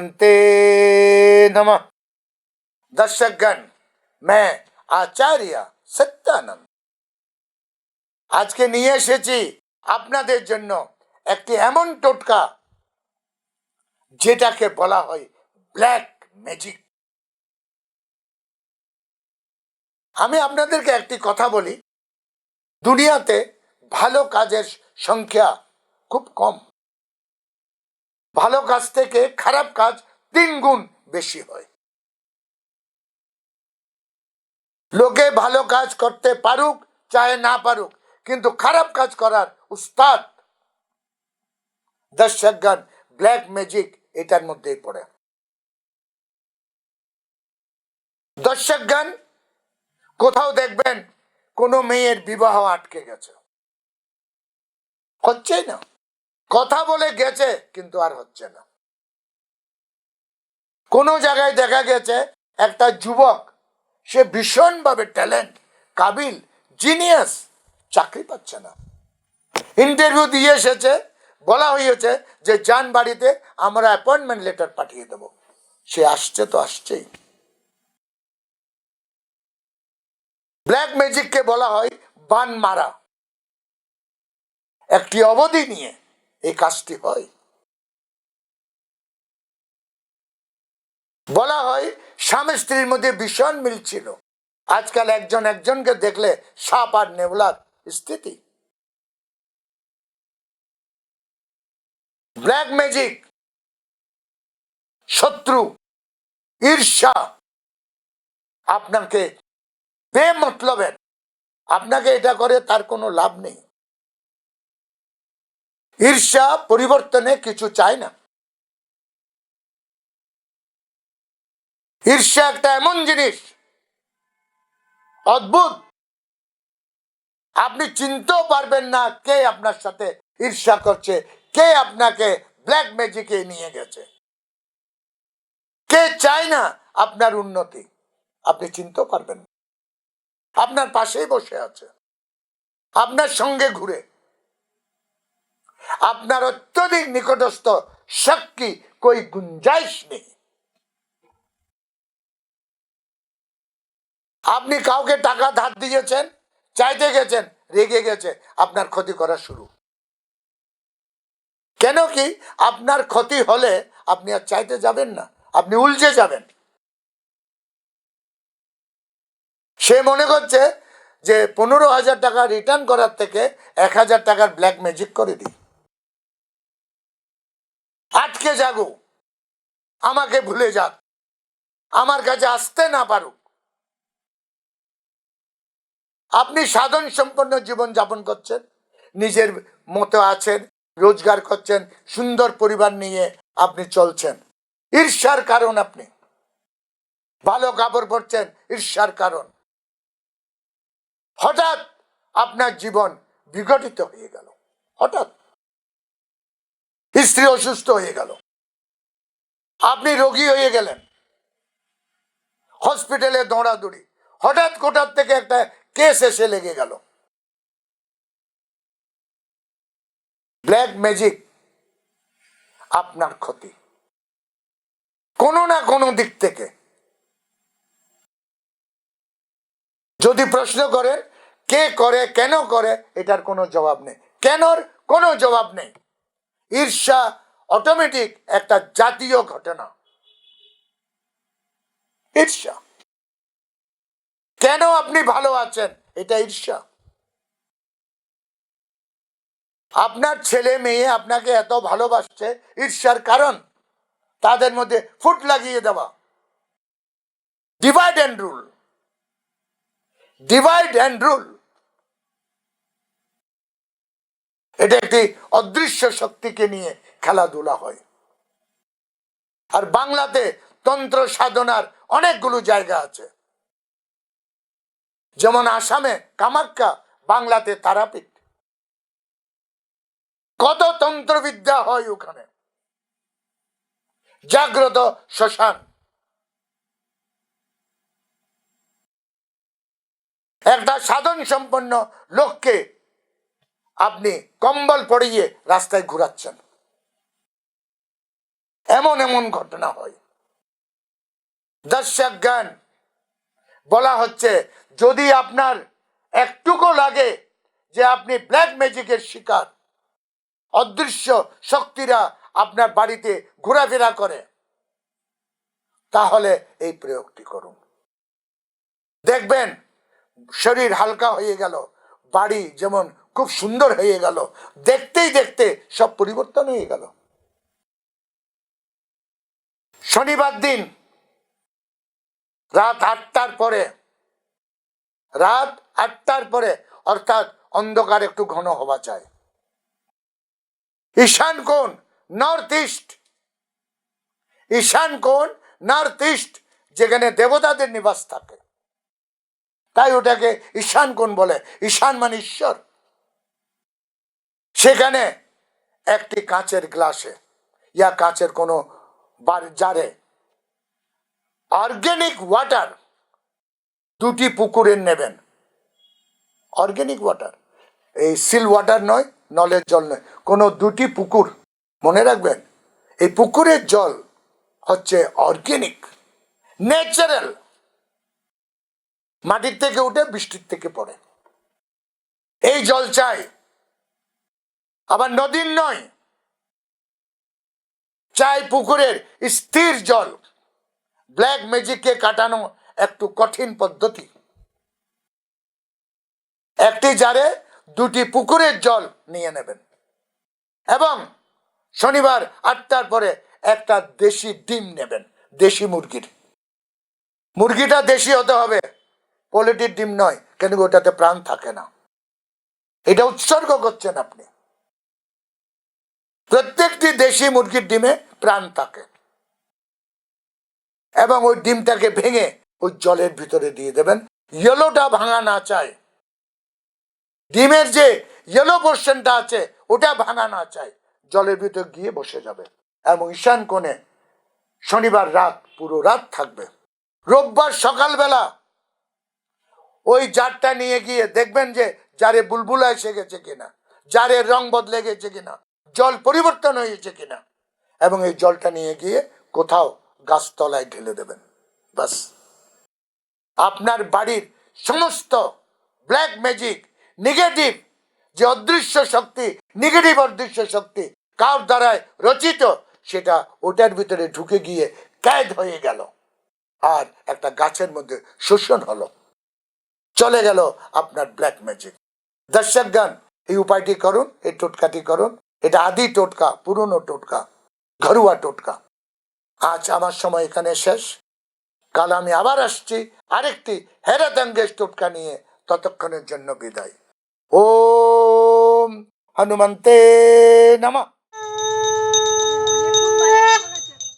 भगवन्ते नमः दर्शकगण मैं আচার্য সত্যানন্দ আজকে নিয়ে এসেছি আপনাদের জন্য একটি এমন টোটকা যেটাকে বলা হয় ব্ল্যাক ম্যাজিক আমি আপনাদেরকে একটি কথা বলি দুনিয়াতে ভালো কাজের সংখ্যা খুব কম ভালো কাজ থেকে খারাপ কাজ তিন গুণ বেশি হয়। লোকে ভালো কাজ করতে পারুক চাहे না পারুক, কিন্তু খারাপ কাজ করার উস্তাদ, দর্শকগণ ব্ল্যাক ম্যাজিক এটার মধ্যেই পড়ে। দর্শকগণ, কোথাও দেখবেন কোনো মেয়ের বিবাহ আটকে গেছে। হচ্ছেই না। কথা বলে গেছে, কিন্তু আর হচ্ছে না। কোনো জায়গায় দেখা গেছে, একটা যুবক, সে ভীষণভাবে ট্যালেন্ট কাবিল জিনিয়াস চাকরি পাচ্ছে না। ইন্টারভিউ দিয়ে এসেছে, বলা হয়েছে যে যান বাড়িতে আমরা অ্যাপয়েন্টমেন্ট লেটার পাঠিয়ে দেব। সে আসছে তো আসছেই। ব্ল্যাক ম্যাজিককে বলা হয় বান মারা একটি অবধি নিয়ে এই কাজটি হয়। বলা হয়, স্বামী স্ত্রীর মধ্যে ভীষণ মিল ছিল। আজকাল একজন একজনকে দেখলে সাপ আর নেবলার স্থিতি। ব্ল্যাক ম্যাজিক, শত্রু, ঈর্ষা, আপনাকে বেমতলবের আপনাকে এটা করে তার কোনো লাভ নেই। ঈর্ষা পরিবর্তনে কিছু চায় না। ঈর্ষা একটা এমন জিনিস, অদ্ভুত। আপনি চিনতেও পারবেন না কে আপনার সাথে ঈর্ষা করছে, কে আপনাকে ব্ল্যাক ম্যাজিকে নিয়ে গেছে। কে চায় না আপনার উন্নতি, আপনি চিনতেও পারবেন না। আপনার পাশেই বসে আছে। আপনার সঙ্গে ঘুরে। আপনার অত্যধিক নিকটস্থ সাক্ষী কই গুঞ্জাইশ নেই আপনি কাউকে টাকা ধার দিয়েছেন, চাইতে গেছেন, রেগে গেছে আপনার ক্ষতি করা শুরু। কেন কি আপনার ক্ষতি হলে আপনি আর চাইতে যাবেন না, আপনি উলঝে যাবেন। সে মনে করছে যে পনেরো হাজার টাকা রিটার্ন করার থেকে এক হাজার টাকার ব্ল্যাক ম্যাজিক করে দিই। আটকে যাগো আমাকে ভুলে যাক। আমার কাছে আসতে না পারুক। আপনি সাধন সম্পন্ন জীবন যাপন করছেন, নিজের মতো আছেন, রোজগার করছেন, সুন্দর পরিবার নিয়ে আপনি চলছেন। ঈর্ষার কারণ আপনি। ভালো কাপড় পরছেন, ঈর্ষার কারণ। হঠাৎ আপনার জীবন বিঘটিত হয়ে গেল। হঠাৎ। স্ত্রী অসুস্থ হয়ে গেল। আপনি রোগী হয়ে গেলেন। হসপিটালে দৌড়াদৌড়ি। হঠাৎ কোটার থেকে একটা কেস এসে লেগে গেল। ব্ল্যাক ম্যাজিক আপনার ক্ষতি। কোনো না কোনো দিক থেকে। যদি প্রশ্ন করেন কে করে, কেন করে, এটার কোনো জবাব নেই। কেনর কোনো জবাব নেই। ঈর্ষা অটোমেটিক একটা জাতীয় ঘটনা। ঈর্ষা। কেন আপনি ভালো আছেন? এটা ঈর্ষা। আপনার ছেলে মেয়ে আপনাকে এত ভালোবাসছে ঈর্ষার কারণ? তাদের মধ্যে ফুট লাগিয়ে দেওয়া। Divide and rule divide and rule এটা একটি অদৃশ্য শক্তিকে নিয়ে খেলাধুলা হয়। আর বাংলাতে তন্ত্র সাধনার অনেকগুলো জায়গা আছে। যেমন আসামে কামাক্কা, বাংলাতে তারাপীঠ। কত তন্ত্রবিদ্যা হয় ওখানে। জাগ্রত শ্মশান। একটা সাধন সম্পন্ন লোককে আপনি কম্বল পরিয়ে রাস্তায় ঘুরাচ্ছেন। এমন এমন ঘটনা হয়। দর্শক জ্ঞান বলা হচ্ছে, যদি আপনার একটুকু লাগে যে আপনি ব্ল্যাক ম্যাজিকের শিকার, অদৃশ্য শক্তিরা আপনার বাড়িতে ঘোরাফেরা করে, তাহলে এই প্রয়োগটি করুন। দেখবেন, শরীর হালকা হয়ে গেল, বাড়ি যেমন খুব সুন্দর হয়ে গেল। দেখতেই দেখতে সব পরিবর্তন হয়ে গেল। শনিবার দিন রাত আটটার পরে, রাত আটটার পরে অর্থাৎ অন্ধকার একটু ঘন হওয়া চাই। ঈশান কোণ নর্থ ইস্ট ঈশান কোণ নর্থ ইস্ট যেখানে দেবতাদের নিবাস থাকে। তাই ওটাকে ঈশান কোণ বলে। ঈশান মানে ঈশ্বর। সেখানে একটি কাঁচের গ্লাসে, ইয়া কাঁচের কোনো বার- জারে, অর্গ্যানিক ওয়াটার দুটি পুকুরের নেবেন। Organic water. এই সিল ওয়াটার নয়, নলের জল নয়, কোনো দুটি পুকুর, মনে রাখবেন, এই পুকুরের জল হচ্ছে অর্গ্যানিক, ন্যাচারাল। মাটির থেকে উঠে, বৃষ্টির থেকে পড়ে। এই জল চাই। আবার নদীর নয়, চাই পুকুরের স্থির জল। ব্ল্যাক ম্যাজিককে কাটানো একটু কঠিন পদ্ধতি। একটি জারে দুটি পুকুরের জল নিয়ে নেবেন। এবং শনিবার আটটার পরে একটা দেশি ডিম নেবেন, দেশি মুরগির। মুরগিটা দেশি হতে হবে, পোলট্রির ডিম নয় কেন ওটাতে প্রাণ থাকে না। এটা উৎসর্গ করছেন আপনি। প্রত্যেকটি দেশি মুরগির ডিমে প্রাণ থাকে। এবং ওই ডিমটাকে ভেঙে ওই জলের ভিতরে দিয়ে দেবেন। ইয়েলোটা ভাঙা না চায় ডিমের যে ইয়েলো পোর্শনটা আছে, ওটা ভাঙা না চায় জলের ভিতর গিয়ে বসে যাবে। এবং ঈশান কোণে শনিবার রাত, পুরো রাত থাকবে। রোববার সকালবেলা ওই জারটা নিয়ে গিয়ে দেখবেন যে, জারে বুলবুলা এসে গেছে কিনা, জারের রং বদলে গেছে কিনা। জল পরিবর্তন হয়েছে কিনা? এবং এই জলটা নিয়ে গিয়ে কোথাও গাছতলায় ঢেলে দেবেন। বাস আপনার বাড়ির সমস্ত ব্ল্যাক ম্যাজিক নেগেটিভ যে অদৃশ্য শক্তি নেগেটিভ অদৃশ্য শক্তি কার দ্বারায় রচিত, সেটা ওটার ভিতরে ঢুকে গিয়ে ক্যাদ হয়ে গেল। আর একটা গাছের মধ্যে শোষণ হলো। চলে গেল আপনার ব্ল্যাক ম্যাজিক দর্শকগণ, এই উপায়টি করুন, এই টোটকাটি করুন। এটা আদি টোটকা, পুরনো টোটকা, ঘরুয়া টোটকা। আজ আমার সময় এখানে শেষ। কাল আমি আবার আসছি আরেকটি হেরাতাঙ্গেশ টোটকা নিয়ে ততক্ষণের জন্য বিদায়। ও হনুমন্তে নমঃ।